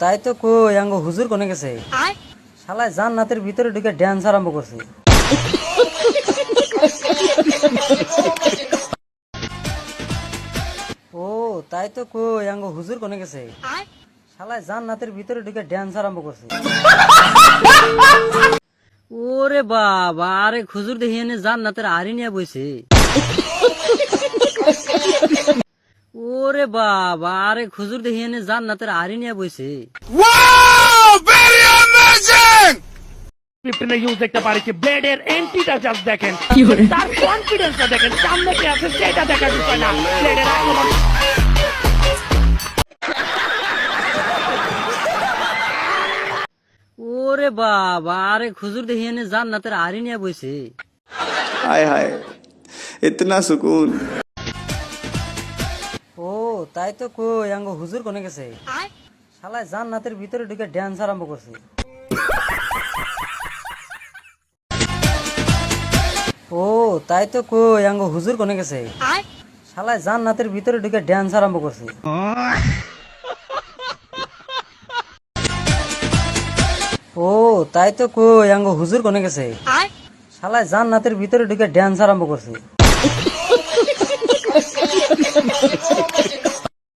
তাই তো কই আঙ্গ হুজুর কোনে গেছে? শালায় জান্নাতের ভিতরে ঢুকে ড্যান্স আরম্ভ করছে। ও তাই তো কই আঙ্গ হুজুর কোনে গেছে? শালায় জান্নাতের ভিতরে ঢুকে ড্যান্স আরম্ভ করছে। ওরে বাবা আরে হুজুর দেখি এনে জান্নাতের আরি নিয়ে বইছে। বাবা আরে খুজুর দেখি এনে জান না তোর আরে নিয়ে বসে ওরে বাবা আরে খুজুর দেখি এনে জান না তোর আরে নিয়ে বসে হায় হায় ইতনা সুকুন। তাই তো কই আঙ্গ হুজুর কোনে গেছে? শালায় জান্নাতের ভিতরে ঢুকে ড্যান্স আরম্ভ করছে। ও তাই তো কই আঙ্গ হুজুর কোনে গেছে? শালায় জান্নাতের ভিতরে ঢুকে ড্যান্স আরম্ভ করছে। ও তাই তো কই আঙ্গ হুজুর কোনে গেছে? শালায় জান্নাতের ভিতরে ঢুকে ড্যান্স আরম্ভ করছে।